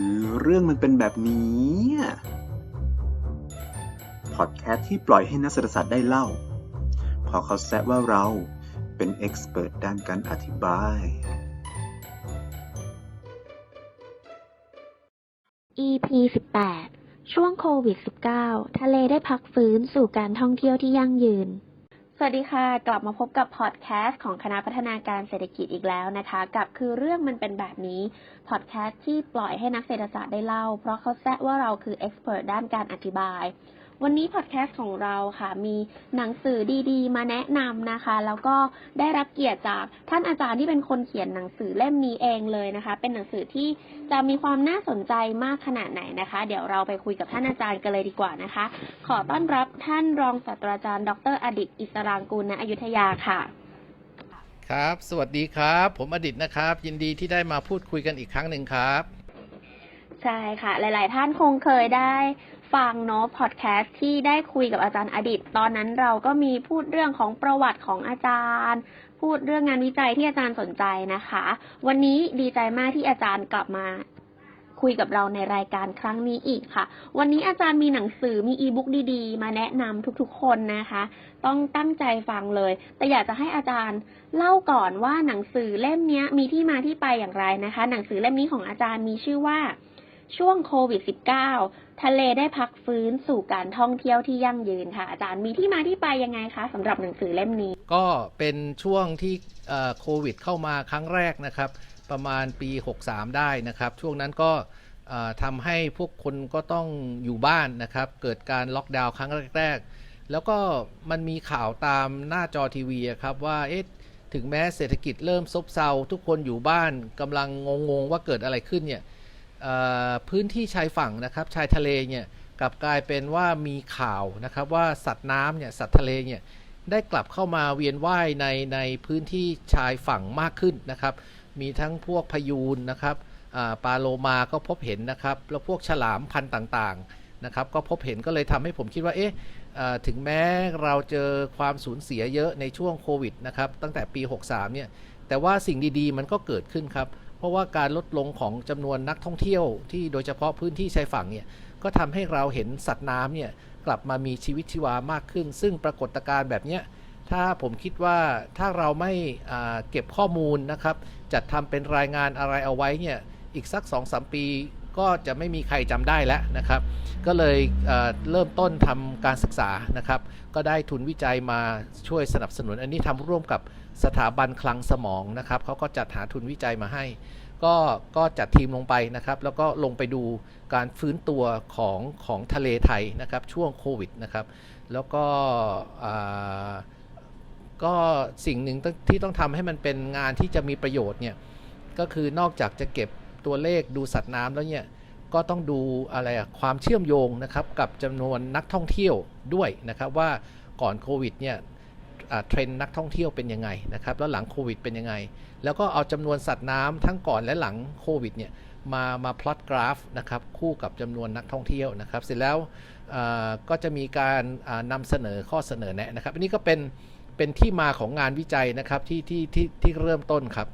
ือเรื่องมันเป็นแบบนี้พอดแคสต์ที่ปล่อยให้นักเศรษฐศาสตร์ได้เล่า พอเขาแซะว่าเราเป็นเอ็กซ์เพรสด้านการอธิบาย EP 18 ช่วงโควิด -19 ทะเลได้พักฟื้นสู่การท่องเที่ยวที่ยั่งยืน วัสดีค่ะ กลับมาพบกับพอดแคสต์ของคณะพัฒนาการเศรษฐกิจอีกแล้วนะคะ กับคือเรื่องมันเป็นแบบนี้พอดแคสต์ที่ปล่อยให้นักเศรษฐศาสตร์ได้เล่า เพราะเขาแซะว่าเราคือเอ็กซ์เพรสด้านการอธิบาย วันนี้พอดแคสต์ของเราค่ะ มีหนังสือดีๆ มาแนะนำนะคะ แล้วก็ได้รับเกียรติจากท่านอาจารย์ที่เป็นคนเขียนหนังสือเล่มนี้เองเลยนะคะ เป็นหนังสือที่จะมีความน่าสนใจมากขนาดไหนนะคะ เดี๋ยวเราไปคุยกับท่านอาจารย์กันเลยดีกว่านะคะ ขอต้อนรับท่านรองศาสตราจารย์ ดร อดิตอิสรางกูลณอยุธยาค่ะครับ สวัสดีครับ ผมอดิตนะครับ ยินดีที่ได้มาพูดคุยกันอีกครั้งหนึ่งครับ ใช่ค่ะ หลาย ๆ ท่านคงเคยได้ฟังเนาะพอดแคสต์ที่ได้คุยกับอาจารย์อดิต ตอนนั้นเราก็มีพูดเรื่องของประวัติของอาจารย์ พูดเรื่องงานวิจัยที่อาจารย์สนใจนะคะ วันนี้ดีใจมากที่อาจารย์กลับมาคุยกับเราในรายการครั้งนี้อีกค่ะ วันนี้อาจารย์มีหนังสือมีอีบุ๊กดีๆ มาแนะนำทุกๆ คนนะคะ ต้องตั้งใจฟังเลย แต่อยากจะให้อาจารย์เล่าก่อนว่าหนังสือเล่มนี้มีที่มาที่ไปอย่างไรนะคะ หนังสือเล่มนี้ของอาจารย์มีชื่อว่า ช่วงโควิด -19 ทะเลได้พักฟื้นสู่การท่องเที่ยวที่ยั่งยืนค่ะ อาจารย์มีที่มาที่ไปยังไงคะสำหรับหนังสือเล่มนี้ ก็เป็นช่วงที่โควิด เข้ามาครั้งแรกนะครับ ประมาณปี 63 ได้นะครับ ช่วงนั้นก็ทำให้พวกคนก็ต้องอยู่บ้านนะครับ เกิดการล็อกดาวน์ครั้งแรก ๆ แล้วก็มันมีข่าวตามหน้าจอทีวีอะครับว่าเอ๊ะถึงแม้เศรษฐกิจเริ่มซบเซาทุกคนอยู่บ้านกำลังงงๆว่าเกิดอะไรขึ้นเนี่ย พื้นที่ชายฝั่งนะครับชายทะเลเนี่ยกลับกลายเป็นว่ามีข่าวนะครับว่าสัตว์น้ำเนี่ยสัตว์ทะเลเนี่ยได้กลับเข้ามาเวียนว่ายในในพื้นที่ชายฝั่งมากขึ้นนะครับ มีทั้งพวกพยูนนะครับปลาโลมาก็พบเห็นนะครับ แล้วพวกฉลามพันธุ์ต่างๆนะครับ ก็พบเห็นก็เลยทำให้ผมคิดว่าเอ๊ะถึงแม้เราเจอความสูญเสียเยอะในช่วงโควิดนะครับตั้งแต่ปี 63เนี่ยแต่ว่าสิ่งดีๆ มันก็เกิดขึ้นครับ เพราะว่าการลดลงของจำนวนนักท่องเที่ยวที่โดยเฉพาะพื้นที่ชายฝั่งเนี่ยก็ทำให้เราเห็นสัตว์น้ำเนี่ยกลับมามีชีวิตชีวามากขึ้น ซึ่งปรากฏการณ์แบบนี้ถ้าผมคิดว่าถ้าเราไม่เก็บข้อมูลนะครับ จัดทำเป็นรายงานอะไรเอาไว้เนี่ยอีกสัก 2-3 ปีก็จะไม่มีใครจำได้แล้วนะครับ ก็เลยเเริ่มต้นทำการศึกษานะครับ ก็ได้ทุนวิจัยมาช่วยสนับสนุน อันนี้ทำร่วมกับ สถาบันคลังสมองนะครับเขาก็จัดหาทุนวิจัยมาให้ ก็ก็จัดทีมลงไปนะครับ แล้วก็ลงไปดูการฟื้นตัวของของทะเลไทยนะครับช่วงโควิดนะครับ แล้วก็อ่าก็สิ่งหนึ่งที่ต้องทำให้มันเป็นงานที่จะมีประโยชน์เนี่ยก็คือนอกจากจะเก็บตัวเลขดูสัตว์น้ำแล้วเนี่ยก็ต้องดูอะไรอะความเชื่อมโยงนะครับกับจำนวนนักท่องเที่ยวด้วยนะครับว่าก่อนโควิดเนี่ย เทรนด์นักท่องเที่ยวเป็นยังไงนะครับแล้วหลังโควิดเป็นยังไง แล้วก็เอาจำนวนสัตว์น้ำทั้งก่อนและหลังโควิดเนี่ยมามาพลอตกราฟนะครับคู่กับจำนวนนักท่องเที่ยวนะครับเสร็จแล้วก็จะมีการนำนำเสนอข้อเสนอแนะนะครับอันนี้ก็เป็นเป็นที่มาของงานวิจัยนะครับที่ที่ที่ที่เริ่มต้นครับ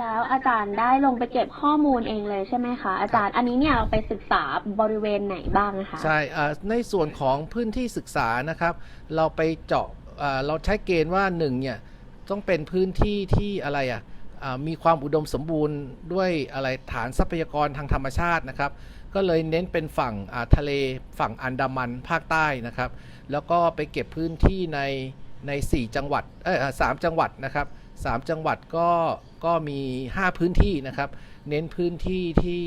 แล้วอาจารย์ได้ลงไปเก็บข้อมูลเองเลยใช่ไหมคะ อาจารย์อันนี้เนี่ยเราไปศึกษาบริเวณไหนบ้างนะคะใช่อ่าในส่วนของพื้นที่ศึกษานะครับ เราไปเจาะอ่าเราใช้เกณฑ์ว่าหนึ่งเนี่ยต้องเป็นพื้นที่ที่อะไรอะอ่ามีความอุดมสมบูรณ์ด้วยอะไรฐานทรัพยากรทางธรรมชาตินะครับ ก็เลยเน้นเป็นฝั่งอ่าทะเลฝั่งอันดามันภาคใต้นะครับ แล้วก็ไปเก็บพื้นที่ในใน 4 จังหวัดเออสามจังหวัดนะครับสามจังหวัดก็ ก็มี 5 พื้นที่นะครับ เน้นพื้นที่ที่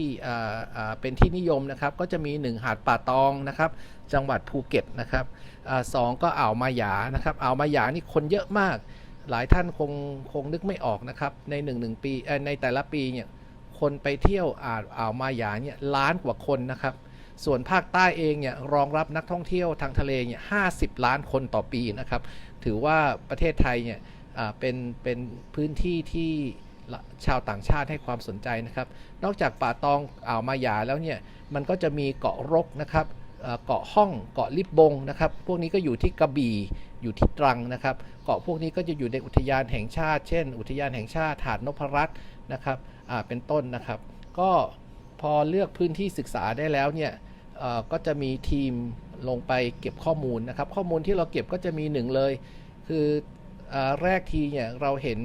เป็นที่นิยมนะครับ ก็จะมี 1 หาดป่าตองนะครับ จังหวัดภูเก็ตนะครับอสองก็อ่าวมาหยานะครับอ่าวมาหยานี่คนเยอะมาก หลายท่านคงคงนึกไม่ออกนะครับ ใน1นหนึ่งปีในแต่ละปีเนี่ยคนไปเที่ยวอ่าวอ่าวมาหยาเนี่ยล้านกว่าคนนะครับ ส่วนภาคใต้เองเนี่ยรองรับนักท่องเที่ยวทางทะเลเนี่ยห้ล้านคนต่อปีนะครับ ถือว่าประเทศไทยเนี่ยเป็นเป็นพื้นที่ที่ ชาวต่างชาติให้ความสนใจนะครับ นอกจากป่าตองอ่าวมายาแล้วเนี่ยมันก็จะมีเกาะรกนะครับเกาะห้องเกาะลิบบงนะครับ พวกนี้ก็อยู่ที่กระบี่อยู่ที่ตรังนะครับ เกาะพวกนี้ก็จะอยู่ในอุทยานแห่งชาติ เช่น อุทยานแห่งชาติหาดนพรัตน์นะครับเป็นต้นนะครับ ก็พอเลือกพื้นที่ศึกษาได้แล้วเนี่ยก็จะมีทีมลงไปเก็บข้อมูลนะครับ ข้อมูลที่เราเก็บก็จะมีหนึ่งเลย คืออแรกทีเนี่ยเราเห็น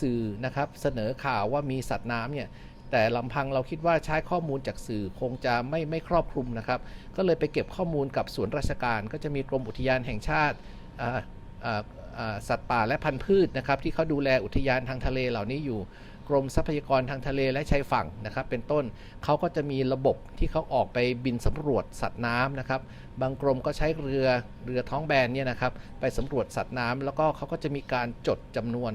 สื่อนะครับเสนอข่าวว่ามีสัตว์น้ำเนี่ยแต่ลำพังเราคิดว่าใช้ข้อมูลจากสื่อคงจะไม่ไม่ครอบคลุมนะครับ ก็เลยไปเก็บข้อมูลกับส่วนราชการ ก็จะมีกรมอุทยานแห่งชาติอ่าอ่าอ่าสัตว์ป่าและพันธุ์พืชนะครับที่เขาดูแลอุทยานทางทะเลเหล่านี้อยู่ กรมทรัพยากรทางทะเลและชายฝั่งนะครับ เป็นต้นเขาก็จะมีระบบที่เขาออกไปบินสำรวจสัตว์น้ำนะครับ บางกรมก็ใช้เรือเรือท้องแบนเนี่ยนะครับ ไปสำรวจสัตว์น้ำแล้วก็เขาก็จะมีการจดจำนวน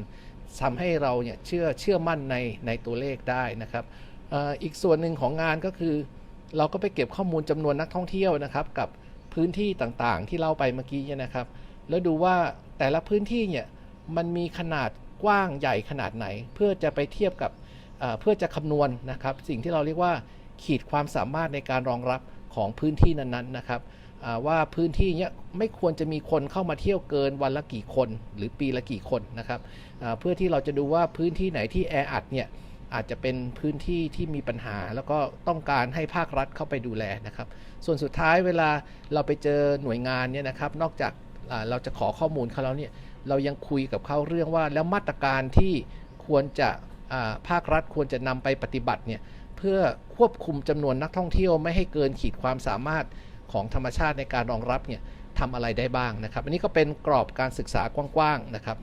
ทำให้เราเนี่ยเชื่อเชื่อมั่นในในตัวเลขได้นะครับอ,อีกส่วนหนึ่งของงานก็คือ เราก็ไปเก็บข้อมูลจำนวนนักท่องเที่ยวนะครับ กับพื้นที่ต่างๆ ที่เล่าไปเมื่อกี้เนี่ยนะครับ แล้วดูว่าแต่ละพื้นที่เนี่ยมันมีขนาดกว้างใหญ่ขนาดไหน เพื่อจะไปเทียบกับเพื่อจะคำนวณนะครับ สิ่งที่เราเรียกว่าขีดความสามารถในการรองรับของพื้นที่นั้นๆนะครับ ว่าพื้นที่เนี้ยไม่ควรจะมีคนเข้ามาเที่ยวเกินวันละกี่คน หรือปีละกี่คนนะครับเพื่อที่เราจะดูว่าพื้นที่ไหนที่แออัดเนี่ยอาจจะเป็นพื้นที่ที่มีปัญหา แล้วก็ต้องการให้ภาครัฐเข้าไปดูแลนะครับ ส่วนสุดท้ายเวลาเราไปเจอหน่วยงานเนี่ยนะครับนอกจากเราจะขอข้อมูลเขาแล้วเนี่ยเรายังคุยกับเขาเรื่องว่าแล้วมาตรการที่ควรจะภาครัฐควรจะนำไปปฏิบัติเนี่ยเพื่อควบคุมจำนวนนักท่องเที่ยวไม่ให้เกินขีดความสามารถ ของธรรมชาติในการรองรับเนี่ยทำอะไรได้บ้างนะครับ อันนี้ก็เป็นกรอบการศึกษากว้างๆนะครับ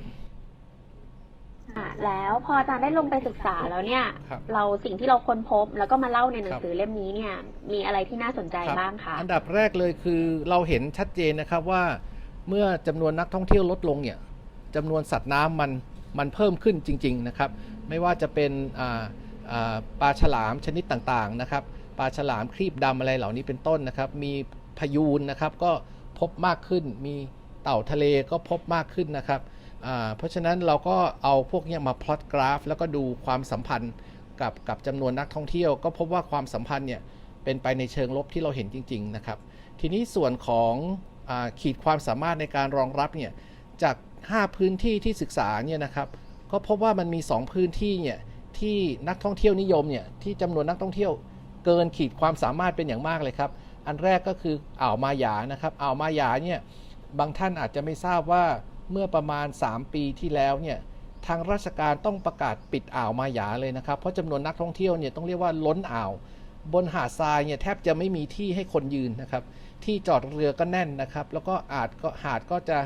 ค่ะแล้วพออาจารย์ได้ลงไปศึกษาแล้วเนี่ยครับเราสิ่งที่เราค้นพบ แล้วก็มาเล่าในหนังสือเล่มนี้เนี่ยมีอะไรที่น่าสนใจครับบ้างคะอันดับแรกเลยคือเราเห็นชัดเจนนะครับว่า เมื่อจำนวนนักท่องเที่ยวลดลงเนี่ยจำนวนสัตว์น้ำมันมันเพิ่มขึ้นจริง ๆนะครับ ไม่ว่าจะเป็นอ่าอ่าปลาฉลามชนิดต่างๆนะครับปลาฉลามครีบดำอะไรเหล่านี้เป็นต้นนะครับ มี พยูนนะครับ ก็พบมากขึ้น มีเต่าทะเลก็พบมากขึ้นนะครับ เพราะฉะนั้นเราก็เอาพวกนี้มาพลอตกราฟ แล้วก็ดูความสัมพันธ์กับกับจำนวนนักท่องเที่ยว ก็พบว่าความสัมพันธ์เนี่ยเป็นไปในเชิงลบที่เราเห็นจริง ๆ นะครับ ทีนี้ส่วนของอขีดความสามารถในการรองรับเนี่ยจาก 5 พื้นที่ที่ศึกษาเนี่ยนะครับก็พบว่ามันมี 2 พื้นที่เนี่ยที่นักท่องเที่ยวนิยมเนี่ยที่จำนวนนักท่องเที่ยวเกินขีดความสามารถเป็นอย่างมากเลยครับ อันแรกก็คืออ่าวมาหยานะครับอ่าวมาหยาเนี่ยบางท่านอาจจะไม่ทราบว่าเมื่อประมาณ 3 ปีที่แล้วเนี่ยทางราชการต้องประกาศปิดอ่าวมาหยาเลยนะครับ เพราะจำนวนนักท่องเที่ยวเนี่ยต้องเรียกว่าล้นอ่าว บนหาดทรายเนี่ยแทบจะไม่มีที่ให้คนยืนนะครับ ที่จอดเรือก็แน่นนะครับ แล้วก็อาจก็หาดก็จะ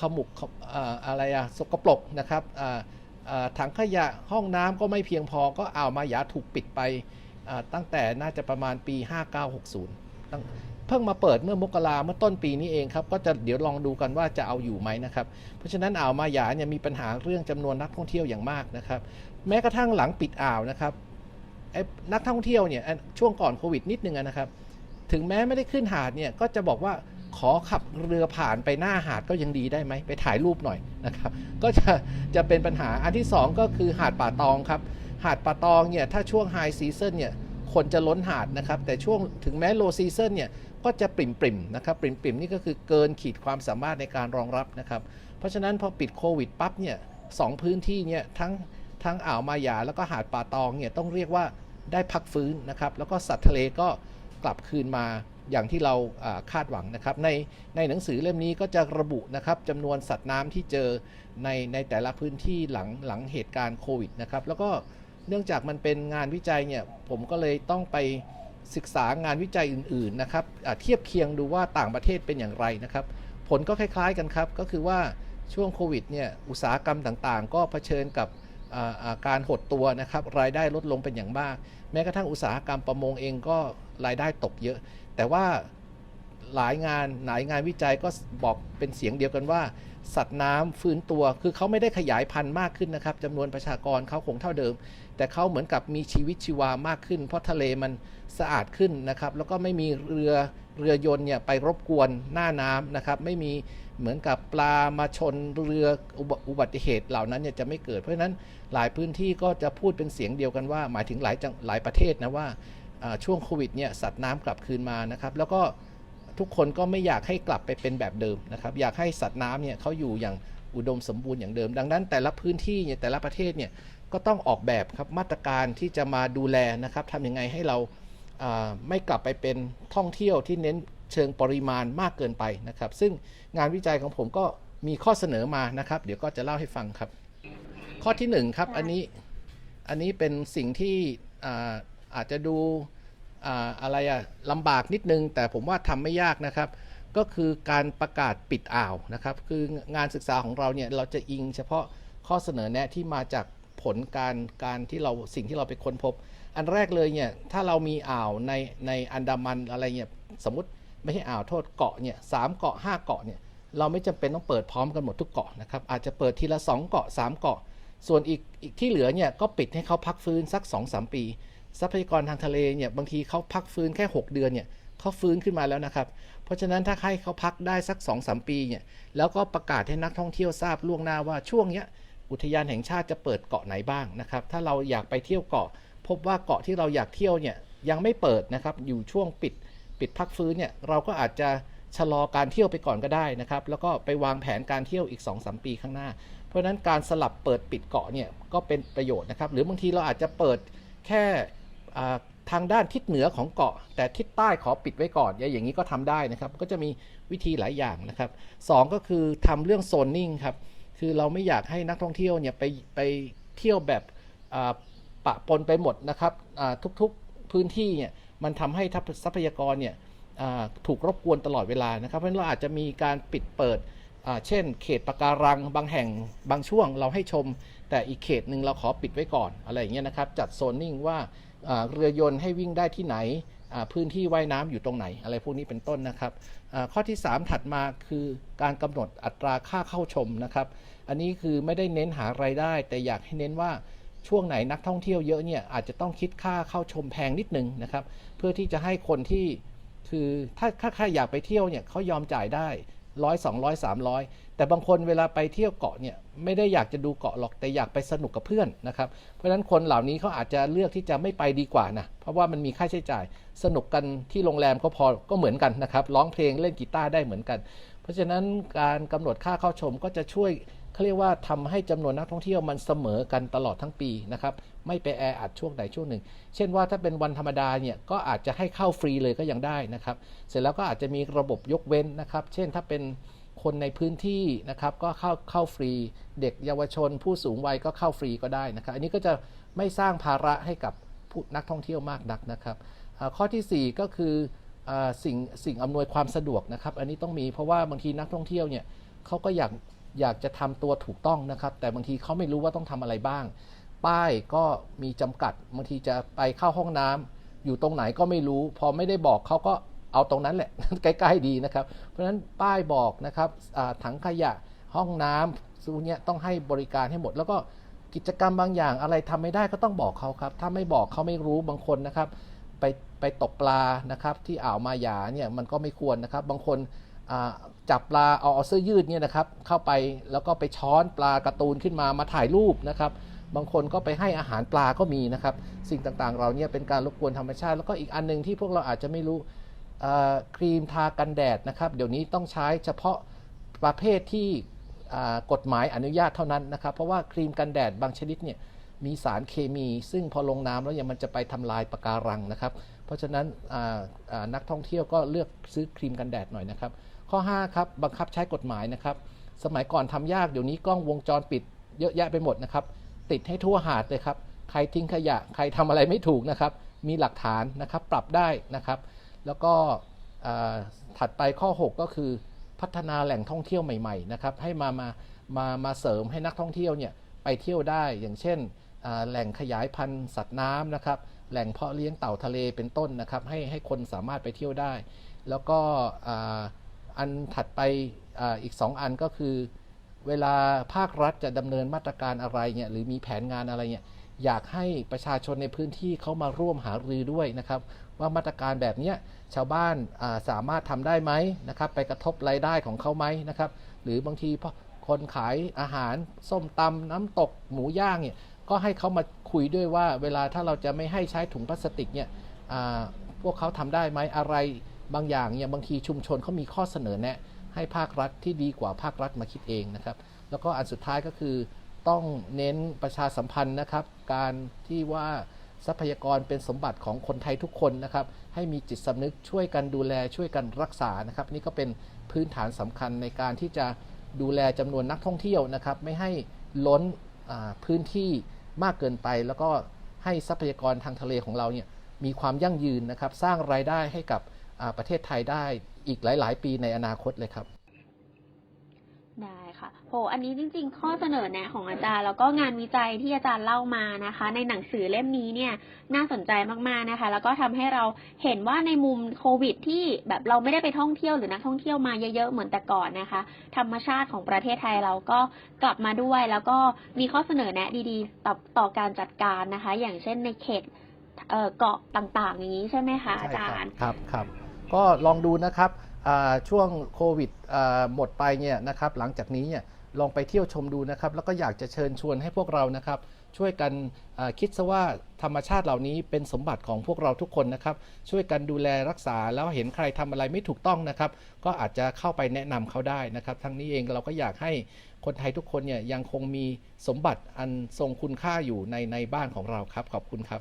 ขมุกอออะไรอะสกปรกนะครับถังขยะห้องน้ำก็ไม่เพียงพอก็อ่าวมาหยาถูกปิดไปตั้งแต่น่าจะประมาณปี 5960 เพิ่งมาเปิดเมื่อมกราเมื่อต้นปีนี้เองครับก็จะเดี๋ยวลองดูกันว่าจะเอาอยู่ไหมนะครับเพราะฉะนั้นอ่าวมาหยาเนี่ยมีปัญหาเรื่องจำนวนนักท่องเที่ยวอย่างมากนะครับ แม้กระทั่งหลังปิดอ่าวนะครับนักท่องเที่ยวเนี่ยช่วงก่อนโควิดนิดนึงนะครับ ถึงแม้ไม่ได้ขึ้นหาดเนี่ยก็จะบอกว่าขอขับเรือผ่านไปหน้าหาดก็ยังดีได้ไหมไปถ่ายรูปหน่อยนะครับ ก็จะจะเป็นปัญหาอันที่ 2 ก็คือหาดป่าตองครับ หาดป่าตองเนี่ยถ้าช่วงไฮซีซันเนี่ย คนจะล้นหาดนะครับ แต่ช่วงถึงแม้โลซีซันเนี่ยก็จะปริ่มปริมๆนะครับปริ่มปริมๆนี่ก็คือเกินขีดความสามารถในการรองรับนะครับ เพราะฉะนั้นพอปิดโควิดปั๊บเนี่ยสองพื้นที่เนี่ยทั้งทั้งอ่าวมาหยาแล้วก็หาดป่าตองเนี่ยต้องเรียกว่าได้พักฟื้นนะครับ แล้วก็สัตว์ทะเลก็กลับคืนมาอย่างที่เราอ่าคาดหวังนะครับ ในในหนังสือเล่มนี้ก็จะระบุนะครับจำนวนสัตว์น้ำที่เจอในในแต่ละพื้นที่หลังหลังเหตุการณ์โควิดนะครับ แล้วก็ เนื่องจากมันเป็นงานวิจัยเนี่ยผมก็เลยต้องไปศึกษางานวิจัยอื่นๆนะครับเทียบเคียงดูว่าต่างประเทศเป็นอย่างไรนะครับ ผลก็คล้ายๆกันครับ ก็คือว่าช่วงโควิดเนี่ยอุตสาหกรรมต่างๆ ก็เผชิญกับการหดตัวนะครับรายได้ลดลงเป็นอย่างมาก แม้กระทั่งอุตสาหกรรมประมงเองก็รายได้ตกเยอะ แต่ว่าหลายงานหลายงานวิจัยก็บอกเป็นเสียงเดียวกันว่า สัตว์น้ำฟื้นตัว คือเขาไม่ได้ขยายพันธุ์มากขึ้นนะครับจำนวนประชากรเขาคงเท่าเดิม แต่เขาเหมือนกับมีชีวิตชีวามากขึ้น เพราะทะเลมันสะอาดขึ้นนะครับ แล้วก็ไม่มีเรือเรือยนต์เนี่ยไปรบกวนหน้าน้ำนะครับ ไม่มีเหมือนกับปลามาชนเรืออุบัติเหตุเหล่านั้นเนี่ยจะไม่เกิด เพราะฉะนั้นหลายพื้นที่ก็จะพูดเป็นเสียงเดียวกันว่า หมายถึงหลายจังหลายประเทศนะว่าอ่าช่วงโควิดเนี่ยสัตว์น้ำกลับคืนมานะครับ แล้วก็ ทุกคนก็ไม่อยากให้กลับไปเป็นแบบเดิมนะครับ อยากให้สัตว์น้ำเนี่ยเขาอยู่อย่างอุดมสมบูรณ์อย่างเดิม ดังนั้นแต่ละพื้นที่เนี่ยแต่ละประเทศเนี่ยก็ต้องออกแบบครับมาตรการที่จะมาดูแลนะครับทำยังไงให้เราไม่กลับไปเป็นท่องเที่ยวที่เน้นเชิงปริมาณมากเกินไปนะครับ ซึ่งงานวิจัยของผมก็มีข้อเสนอมานะครับ เดี๋ยวก็จะเล่าให้ฟังครับ ข้อที่หนึ่งครับอันนี้อันนี้เป็นสิ่งที่อาอาจจะดู อะไรอะลำบากนิดนึง แต่ผมว่าทำไม่ยากนะครับ ก็คือการประกาศปิดอ่าวนะครับ คืองานศึกษาของเราเนี่ยเราจะอิงเฉพาะข้อเสนอแนะที่มาจากผลการการที่เราสิ่งที่เราไปค้นพบ อันแรกเลยเนี่ยถ้าเรามีอ่าวในในอันดามันอะไรเนี่ยสมมติไม่ใช่อ่าวโทษเกาะเนี่ยสามเกาะห้าเกาะเนี่ยเราไม่จำเป็นต้องเปิดพร้อมกันหมดทุกเกาะนะครับอาจจะเปิดทีละสองเกาะสามเกาะ ส่วนอีกอีกที่เหลือเนี่ยก็ปิดให้เขาพักฟื้นสัก 2-3 ปี ทรัพยากรทางทะเลเนี่ยบางทีเขาพักฟื้นแค่ 6 เดือนเนี่ยเขาฟื้นขึ้นมาแล้วนะครับ เพราะฉะนั้นถ้าให้เขาพักได้สัก2-3ปีเนี่ยแล้วก็ประกาศให้นักท่องเที่ยวทราบล่วงหน้าว่าช่วงเนี้ยอุทยานแห่งชาติจะเปิดเกาะไหนบ้างนะครับ ถ้าเราอยากไปเที่ยวเกาะ พบว่าเกาะที่เราอยากเที่ยวเนี่ยยังไม่เปิดนะครับอยู่ช่วงปิดปิดพักฟื้นเนี่ยเราก็อาจจะชะลอการเที่ยวไปก่อนก็ได้นะครับ แล้วก็ไปวางแผนการเที่ยวอีก2-3ปีข้างหน้า เพราะฉะนั้นการสลับเปิดปิดเกาะเนี่ยก็เป็นประโยชน์นะครับ หรือบางทีเราอาจจะเปิดแค่ ทางด้านทิศเหนือของเกาะ แต่ทิศใต้ขอปิดไว้ก่อน อย่างนี้ก็ทำได้นะครับ ก็จะมีวิธีหลายอย่างนะครับสองก็คือทำเรื่องโซนนิ่งครับ คือเราไม่อยากให้นักท่องเที่ยวเนี่ยไปไปเที่ยวแบบปะปนไปหมดนะครับทุกๆพื้นที่เนี่ยมันทำให้ทรัพยากรเนี่ยถูกรบกวนตลอดเวลานะครับ เพราะฉะนั้นเราอาจจะมีการปิดเปิด เช่น เขตปะการังบางแห่งบางช่วงเราให้ชม แต่อีกเขตหนึ่งเราขอปิดไว้ก่อนอะไรอย่างเงี้ยนะครับ จัดโซนนิ่งว่า เรือยนต์ให้วิ่งได้ที่ไหนพื้นที่ว่ายน้ำอยู่ตรงไหน อะไรพวกนี้เป็นต้นนะครับข้อที่ 3 ถัดมาคือการกำหนดอัตราค่าเข้าชมนะครับ อันนี้คือไม่ได้เน้นหารายได้ แต่อยากให้เน้นว่าช่วงไหนนักท่องเที่ยวเยอะเนี่ยอาจจะต้องคิดค่าเข้าชมแพงนิดนึงนะครับ เพื่อที่จะให้คนที่คือถ้าถ้าใครอยากไปเที่ยวเนี่ยเขายอมจ่ายได้ร้อยสองร้อยสามร้อย แต่บางคนเวลาไปเที่ยวเกาะเนี่ยไม่ได้อยากจะดูเกาะหรอกแต่อยากไปสนุกกับเพื่อนนะครับเพราะฉะนั้นคนเหล่านี้เขาอาจจะเลือกที่จะไม่ไปดีกว่านะเพราะว่ามันมีค่าใช้จ่าย สนุกกันที่โรงแรมก็พอก็เหมือนกันนะครับร้องเพลงเล่นกีตาร์ได้เหมือนกัน เพราะฉะนั้นการกำหนดค่าเข้าชมก็จะช่วยเขาเรียกว่าทำให้จำนวนนักท่องเที่ยวมันเสมอกันตลอดทั้งปีนะครับไม่ไปแออัดช่วงใดช่วงหนึ่ง เช่นว่าถ้าเป็นวันธรรมดาเนี่ยก็อาจจะให้เข้าฟรีเลยก็ยังได้นะครับ เสร็จแล้วก็อาจจะมีระบบยกเว้นนะครับ เช่นถ้าเป็น คนในพื้นที่นะครับก็เข้าเข้าฟรี เด็กเยาวชน ผู้สูงวัยก็เข้าฟรีก็ได้นะครับ อันนี้ก็จะไม่สร้างภาระให้กับผู้นักท่องเที่ยวมากนักนะครับข้อทีสี่4 ก็คืออสิ่งสิ่งอำนวยความสะดวกนะครับ อันนี้ต้องมีเพราะว่าบางทีนักท่องเที่ยวเนี่ยเขาก็อยากอยากจะทำตัวถูกต้องนะครับ แต่บางทีเขาไม่รู้ว่าต้องทำอะไรบ้าง ป้ายก็มีจำกัดบางทีจะไปเข้าห้องน้ำอยู่ตรงไหนก็ไม่รู้ พอไม่ได้บอกเขาก็ เอาตรงนั้นแหละใกล้ๆดีนะครับ เพราะฉะนั้นป้ายบอกนะครับถังขยะห้องน้ำซูเนี้ยต้องให้บริการให้หมด แล้วก็กิจกรรมบางอย่างอะไรทำไม่ได้ก็ต้องบอกเขาครับ ถ้าไม่บอกเขาไม่รู้บางคนนะครับ ไปไปตกปลานะครับ ที่อ่าวมาหยาเนี่ยมันก็ไม่ควรนะครับ บางคนจับปลาเอาเอาเสื้อยืดเนี่ยนะครับเข้าไปแล้วก็ไปช้อนปลาการ์ตูนขึ้นมามาถ่ายรูปนะครับ บางคนก็ไปให้อาหารปลาก็มีนะครับ สิ่งต่างๆ เราเนี่ยเป็นการรบกวนธรรมชาติ แล้วก็อีกอันหนึงที่พวกเราอาจจะไม่รู้ ครีมทากันแดดนะครับ เดี๋ยวนี้ต้องใช้เฉพาะประเภทที่กฎหมายอนุญาตเท่านั้นนะครับ เพราะว่าครีมกันแดดบางชนิดเนี่ยมีสารเคมี ซึ่งพอลงน้ำแล้วเนี่ยมันจะไปทำลายปะการังนะครับ เพราะฉะนั้นนักท่องเที่ยวก็เลือกซื้อครีมกันแดดหน่อยนะครับ ข้อ 5 ครับบังคับใช้กฎหมายนะครับ สมัยก่อนทำยากเดี๋ยวนี้กล้องวงจรปิดเยอะแยะไปหมดนะครับ ติดให้ทั่วหาดเลยครับ ใครทิ้งขยะ ใครทำอะไรไม่ถูกนะครับ มีหลักฐานนะครับ ปรับได้นะครับ แล้วก็ถัดไปข้อ 6 ก็คือพัฒนาแหล่งท่องเที่ยวใหม่ๆนะครับให้มามามามาเสริมให้นักท่องเที่ยวเนี่ยไปเที่ยวได้อย่างเช่นแหล่งขยายพันธุ์สัตว์น้ำนะครับแหล่งเพาะเลี้ยงเต่าทะเลเป็นต้นนะครับให้ให้คนสามารถไปเที่ยวได้ แล้วก็อันถัดไปออีก 2 อันก็คือ เวลาภาครัฐจะดำเนินมาตรการอะไรเนี่ยหรือมีแผนงานอะไรเนี่ย อยากให้ประชาชนในพื้นที่เขามาร่วมหารือด้วยนะครับ ว่ามาตรการแบบนี้ชาวบ้านาสามารถทำได้ไหมนะครับ ไปกระทบรายได้ของเขาไหมนะครับ หรือบางทีคนขายอาหารส้มตำน้ำตกหมูย่างเนี่ยก็ให้เขามาคุยด้วยว่า เวลาถ้าเราจะไม่ให้ใช้ถุงพลาสติกเนี่ยพวกเขาทำได้ไหมอะไรบางอย่างเนี่ยบางทีชุมชนเขามีข้อเสนอแนะ ให้ภาครัฐที่ดีกว่าภาครัฐมาคิดเองนะครับ แล้วก็อันสุดท้ายก็คือ ต้องเน้นประชาสัมพันธ์นะครับ การที่ว่าทรัพยากรเป็นสมบัติของคนไทยทุกคนนะครับ ให้มีจิตสำนึกช่วยกันดูแลช่วยกันรักษานะครับ นี่ก็เป็นพื้นฐานสำคัญในการที่จะดูแลจำนวนนักท่องเที่ยวนะครับ ไม่ให้ล้นพื้นที่มากเกินไป แล้วก็ให้ทรัพยากรทางทะเลของเราเนี่ยมีความยั่งยืนนะครับ สร้างรายได้ให้กับประเทศไทยได้อีกหลาย ๆ ปีในอนาคตเลยครับ โห อันนี้จริง ๆ ข้อเสนอแนะของอาจารย์ แล้วก็งานวิจัยที่อาจารย์เล่ามานะคะ ในหนังสือเล่มนี้เนี่ยน่าสนใจมากๆนะคะ แล้วก็ทำให้เราเห็นว่าในมุมโควิด ที่แบบเราไม่ได้ไปท่องเที่ยวหรือนักท่องเที่ยวมาเยอะๆเหมือนแต่ก่อนนะคะ ธรรมชาติของประเทศไทยเราก็กลับมาด้วย แล้วก็มีข้อเสนอแนะดีๆต่อต่อการจัดการนะคะ อย่างเช่นในเขตเกาะต่างๆ อย่างนี้ใช่ไหมคะอาจารย์ครับครับก็ลองดูนะครับช่วงโควิดหมดไปเนี่ยนะครับหลังจากนี้เนี่ย ลองไปเที่ยวชมดูนะครับ แล้วก็อยากจะเชิญชวนให้พวกเรานะครับ ช่วยกันคิดซะว่าธรรมชาติเหล่านี้เป็นสมบัติของพวกเราทุกคนนะครับ ช่วยกันดูแลรักษาแล้วเห็นใครทำอะไรไม่ถูกต้องนะครับ ก็อาจจะเข้าไปแนะนำเขาได้นะครับ ทั้งนี้เองเราก็อยากให้คนไทยทุกคนเนี่ยยังคงมีสมบัติอันทรงคุณค่าอยู่ในในบ้านของเราครับ ขอบคุณครับ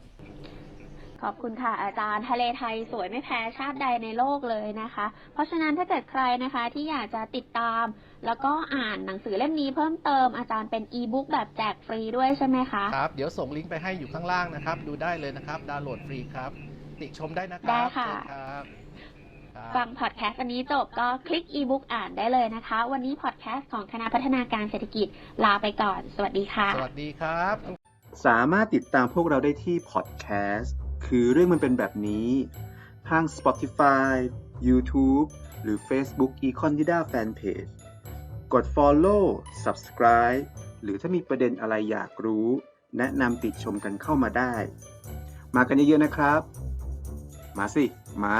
ขอบคุณค่ะอาจารย์ทะเลไทยสวยไม่แพ้ชาติใดในโลกเลยนะคะ เพราะฉะนั้นถ้าเกิดใครนะคะที่อยากจะติดตาม แล้วก็อ่านหนังสือเล่มนี้เพิ่มเติมอาจารย์เป็นอีบุ๊กแบบแจกฟรีด้วยใช่ไหมคะครับเดี๋ยวส่งลิงก์ไปให้อยู่ข้างล่างนะครับ ดูได้เลยนะครับดาวน์โหลดฟรีครับ ติชมได้นะครัได้ค่ะ เชิญครับครับ ฟังพอดแคสต์อันนี้จบก็คลิกอีบุ๊กอ่านได้เลยนะคะ วันนี้พอดแคสต์ของคณะพัฒนาการเศรษฐกิจลาไปก่อน สวัสดีค่ะ สวัสดีครับ สามารถติดตามพวกเราได้ที่พอดแคสต์ คือเรื่องมันเป็นแบบนี้ทาง Spotify YouTube หรือ Facebook Econ d i d a Fanpage กด Follow Subscribe หรือถ้ามีประเด็นอะไรอยากรู้ แนะนำติดชมกันเข้ามาได้ มากันเยอะๆนะครับ มาสิ มา